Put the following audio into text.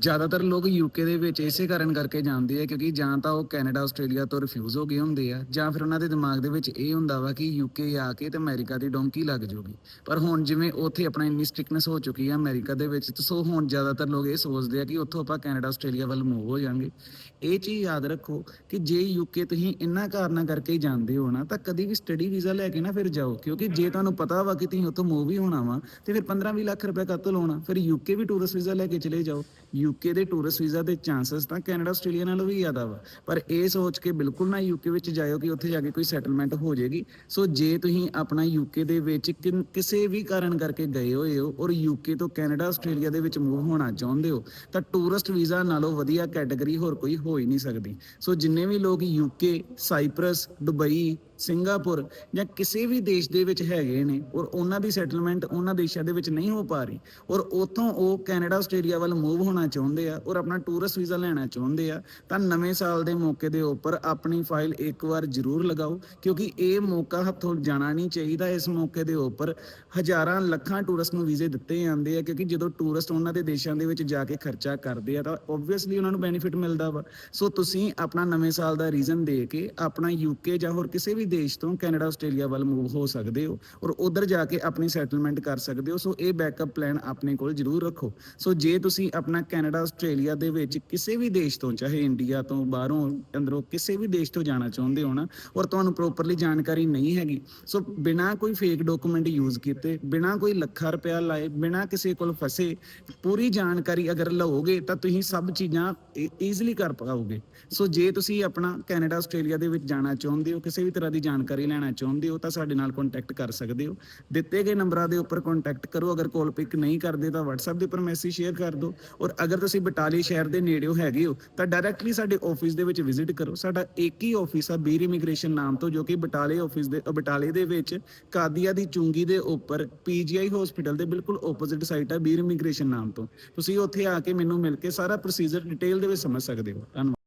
ਜ਼ਿਆਦਾਤਰ ਲੋਕ ਯੂਕੇ ਦੇ ਵਿੱਚ ਇਸੇ ਕਾਰਨ ਕਰਕੇ ਜਾਂਦੇ ਆ, ਕਿਉਂਕਿ ਜਾਂ ਤਾਂ ਉਹ ਕੈਨੇਡਾ, ਆਸਟ੍ਰੇਲੀਆ ਤੋਂ ਰਿਫਿਊਜ਼ ਹੋ ਗਏ ਹੁੰਦੇ ਆ, ਜਾਂ ਫਿਰ ਉਹਨਾਂ ਦੇ ਦਿਮਾਗ ਦੇ ਵਿੱਚ ਇਹ ਹੁੰਦਾ ਵਾ ਕਿ ਯੂਕੇ ਆ ਕੇ ਤੇ ਅਮਰੀਕਾ ਦੀ ਡੋਂਕੀ ਲੱਗ ਜਾਊਗੀ ਪਰ ਹੁਣ ਜਿਵੇਂ ਉੱਥੇ ਆਪਣਾ ਇੰਨੀ ਸਟ੍ਰਿਕਨੈਸ ਹੋ ਚੁੱਕੀ ਆ ਅਮਰੀਕਾ ਦੇ ਵਿੱਚ, ਤੇ ਸੋ ਹੁਣ ਜ਼ਿਆਦਾਤਰ ਲੋਕ ਇਹ ਸੋਚਦੇ ਆ ਕਿ ਉੱਥੋਂ ਆਪਾਂ ਕੈਨੇਡਾ, ਆਸਟ੍ਰੇਲੀਆ ਵੱਲ ਮੂਵ ਹੋ ਜਾਾਂਗੇ ਇਹ ਚੀਜ਼ ਯਾਦ ਰੱਖੋ ਕਿ ਜੇ ਯੂਕੇ ਤੁਸੀਂ ਇੰਨਾ ਕਾਰਨਾਂ ਕਰਕੇ ਜਾਂਦੇ ਹੋ ਨਾ, ਤਾਂ ਕਦੀ ਵੀ ਸਟੱਡੀ ਵੀਜ਼ਾ ਲੈ ਕੇ ਨਾ ਫਿਰ ਜਾਓ, ਕਿਉਂਕਿ ਜੇ ਤੁਹਾਨੂੰ ਪਤਾ ਵਾ ਕਿ ਤੁਸੀਂ ਉੱਥੋਂ ਮੂਵ ਹੀ ਹੋਣਾ ਵਾ, ਤੇ ਫਿਰ 15-20 ਲੱਖ ਰੁਪਏ ਕਾਹਤੋਂ ਲਾਉਣਾ, ਫਿਰ ਯੂਕੇ ਵੀ ਟੂਰਿਸਟ ਵੀਜ਼ਾ ਲੈ ਕੇ ਚਲੇ ਜਾਓ। ਯੂਕੇ ਦੇ ਟੂਰਿਸਟ ਵੀਜ਼ਾ ਦੇ ਚਾਂਸਸ ਤਾਂ ਕੈਨੇਡਾ ਆਸਟ੍ਰੇਲੀਆ ਨਾਲੋਂ ਵੀ ਜ਼ਿਆਦਾ ਵਾ। ਪਰ ਇਹ ਸੋਚ ਕੇ ਬਿਲਕੁਲ ਨਾ ਯੂਕੇ ਵਿੱਚ ਜਾਇਓ ਕਿ ਉੱਥੇ ਜਾ ਕੇ ਕੋਈ ਸੈਟਲਮੈਂਟ ਹੋ ਜਾਏਗੀ। ਸੋ ਜੇ ਤੁਸੀਂ ਆਪਣਾ ਯੂਕੇ ਦੇ ਵਿੱਚ ਕਿਨ- ਕਿਸੇ ਵੀ ਕਾਰਨ ਕਰਕੇ ਗਏ ਹੋਏ ਹੋ ਔਰ ਯੂਕੇ ਤੋਂ ਕੈਨੇਡਾ ਆਸਟ੍ਰੇਲੀਆ ਦੇ ਵਿੱਚ ਮੂਵ ਹੋਣਾ ਚਾਹੁੰਦੇ ਹੋ, ਤਾਂ ਟੂਰਿਸਟ ਵੀਜ਼ਾ ਨਾਲੋਂ ਵਧੀਆ ਕੈਟਾਗਰੀ ਹੋਰ ਕੋਈ ਹੋ ਹੀ ਨਹੀਂ ਸਕਦੀ। ਸੋ ਜਿੰਨੇ ਵੀ ਲੋਕ ਯੂਕੇ ਸਾਈਪ੍ਰਸ ਦੁਬਈ ਸਿੰਗਾਪੁਰ ਜਾਂ ਕਿਸੇ ਵੀ ਦੇਸ਼ ਦੇ ਵਿੱਚ ਹੈਗੇ ਨੇ ਔਰ ਉਹਨਾਂ ਦੀ ਸੈਟਲਮੈਂਟ ਉਹਨਾਂ ਦੇਸ਼ਾਂ ਦੇ ਵਿੱਚ ਨਹੀਂ ਹੋ ਪਾ ਰਹੀ ਔਰ ਉਥੋਂ ਉਹ ਕੈਨੇਡਾ, ਆਸਟ੍ਰੇਲੀਆ ਵੱਲ ਮੂਵ ਹੋਣਾ ਚਾਹੁੰਦੇ ਆ ਔਰ ਆਪਣਾ ਟੂਰਿਸਟ ਵੀਜ਼ਾ ਲੈਣਾ ਚਾਹੁੰਦੇ ਆ, ਤਾਂ ਨਵੇਂ ਸਾਲ ਦੇ ਮੌਕੇ ਦੇ ਉੱਪਰ ਆਪਣੀ ਫਾਈਲ ਇੱਕ ਵਾਰ ਜ਼ਰੂਰ ਲਗਾਓ ਕਿਉਂਕਿ ਇਹ ਮੌਕਾ ਹੱਥੋਂ ਜਾਣਾ ਨਹੀਂ ਚਾਹੀਦਾ ਇਸ ਮੌਕੇ ਦੇ ਉੱਪਰ। ਹਜ਼ਾਰਾਂ ਲੱਖਾਂ ਟੂਰਿਸਟ ਨੂੰ ਵੀਜ਼ੇ ਦਿੱਤੇ ਜਾਂਦੇ ਆ ਕਿਉਂਕਿ ਜਦੋਂ ਟੂਰਿਸਟ ਉਹਨਾਂ ਦੇ ਦੇਸ਼ਾਂ ਦੇ ਵਿੱਚ ਜਾ ਕੇ ਖਰਚਾ ਕਰਦੇ ਆ ਤਾਂ ਓਬਵੀਅਸਲੀ ਉਹਨਾਂ ਨੂੰ ਬੈਨੀਫਿਟ ਮਿਲਦਾ ਵਾ। ਸੋ ਤੁਸੀਂ ਆਪਣਾ ਨਵੇਂ ਸਾਲ ਦਾ ਰੀਜ਼ਨ ਦੇ ਕੇ ਆਪਣਾ ਯੂਕੇ ਜਾਂ ਹੋਰ ਕਿਸੇ ਵੀ ਦੇਸ਼ ਤੋਂ ਕੈਨੇਡਾ, ਆਸਟ੍ਰੇਲੀਆ ਵੱਲ ਮੂਵ ਹੋ ਸਕਦੇ ਹੋ ਔਰ ਉਧਰ ਜਾ ਕੇ ਆਪਣੀ ਸੈਟਲਮੈਂਟ ਕਰ ਸਕਦੇ ਹੋ, ਸੋ ਇਹ ਬੈਕਅਪ ਪਲਾਨ ਆਪਣੇ ਕੋਲ ਜ਼ਰੂਰ ਰੱਖੋ। ਸੋ ਜੇ ਤੁਸੀਂ ਆਪਣਾ ਕੈਨੇਡਾ, ਆਸਟ੍ਰੇਲੀਆ ਦੇ ਵਿੱਚ ਕਿਸੇ ਵੀ ਦੇਸ਼ ਤੋਂ, ਚਾਹੇ ਇੰਡੀਆ ਤੋਂ, ਬਾਹਰੋਂ, ਅੰਦਰੋਂ ਕਿਸੇ ਵੀ ਦੇਸ਼ ਤੋਂ ਜਾਣਾ ਚਾਹੁੰਦੇ ਹੋ ਨਾ, ਔਰ ਤੁਹਾਨੂੰ ਪ੍ਰੋਪਰਲੀ ਜਾਣਕਾਰੀ ਨਹੀਂ ਹੈਗੀ, ਸੋ ਬਿਨਾਂ ਕੋਈ ਫੇਕ ਡਾਕੂਮੈਂਟ ਯੂਜ਼ ਕੀਤੇ, ਬਿਨਾਂ ਕੋਈ ਲੱਖਾਂ ਰੁਪਇਆ ਲਾਏ, ਬਿਨਾਂ ਕਿਸੇ ਕੋਲ ਫਸੇ, ਪੂਰੀ ਜਾਣਕਾਰੀ ਅਗਰ ਲਓਗੇ ਤਾਂ ਤੁਸੀਂ ਸਭ ਚੀਜ਼ਾਂ ਈਜ਼ੀਲੀ ਕਰ ਪਾਓਗੇ। ਸੋ ਜੇ ਤੁਸੀਂ ਆਪਣਾ ਕੈਨੇਡਾ, ਆਸਟ੍ਰੇਲੀਆ ਦੇ ਵਿੱਚ ਜਾਣਾ ਚਾਹੁੰਦੇ ਹੋ, ਕਿਸੇ ਵੀ ਤਰ੍ਹਾਂ ਦੀ ਜਾਣਕਾਰੀ ਲੈਣਾ ਚਾਹੁੰਦੇ ਹੋ ਤਾਂ ਸਾਡੇ ਨਾਲ ਕੰਟੈਕਟ ਕਰ ਸਕਦੇ ਹੋ। ਦਿੱਤੇ ਗਏ ਨੰਬਰਾਂ ਦੇ ਉੱਪਰ ਕੰਟੈਕਟ ਕਰੋ। ਅਗਰ ਕਾਲ ਪਿਕ ਨਹੀਂ ਕਰਦੇ ਤਾਂ WhatsApp ਦੇ ਉੱਪਰ ਮੈਸੇਜ ਸ਼ੇਅਰ ਕਰ ਦਿਓ। ਔਰ ਅਗਰ ਤੁਸੀਂ ਬਟਾਲੀ ਸ਼ਹਿਰ ਦੇ ਨੇੜਿਓ ਹੈਗੇ ਹੋ, ਤਾਂ ਡਾਇਰੈਕਟਲੀ ਸਾਡੇ ਆਫਿਸ ਦੇ ਵਿੱਚ ਵਿਜ਼ਿਟ ਕਰੋ। ਸਾਡਾ ਇੱਕ ਹੀ ਆਫਿਸ ਆ ਬੀਰ ਇਮੀਗ੍ਰੇਸ਼ਨ ਨਾਮ ਤੋਂ, ਜੋ ਕਿ ਬਟਾਲੇ ਆਫਿਸ ਦੇ ਬਟਾਲੇ ਦੇ ਵਿੱਚ ਕਾਦੀਆ ਦੀ ਚੁੰਗੀ ਦੇ ਉੱਪਰ ਪੀਜੀਆਈ ਹਸਪੀਟਲ ਦੇ ਬਿਲਕੁਲ ਆਪੋਜ਼ਿਟ ਸਾਈਟ ਆ ਬੀਰ ਇਮੀਗ੍ਰੇਸ਼ਨ ਨਾਮ ਤੋਂ। ਤੁਸੀਂ ਉੱਥੇ ਆ ਕੇ ਮੈਨੂੰ ਮਿਲ ਕੇ ਸਾਰਾ ਪ੍ਰੋਸੀਜਰ ਡਿਟੇਲ ਦੇ ਵਿੱਚ ਸਮਝ ਸਕਦੇ ਹੋ। ਧੰਨਵਾਦ।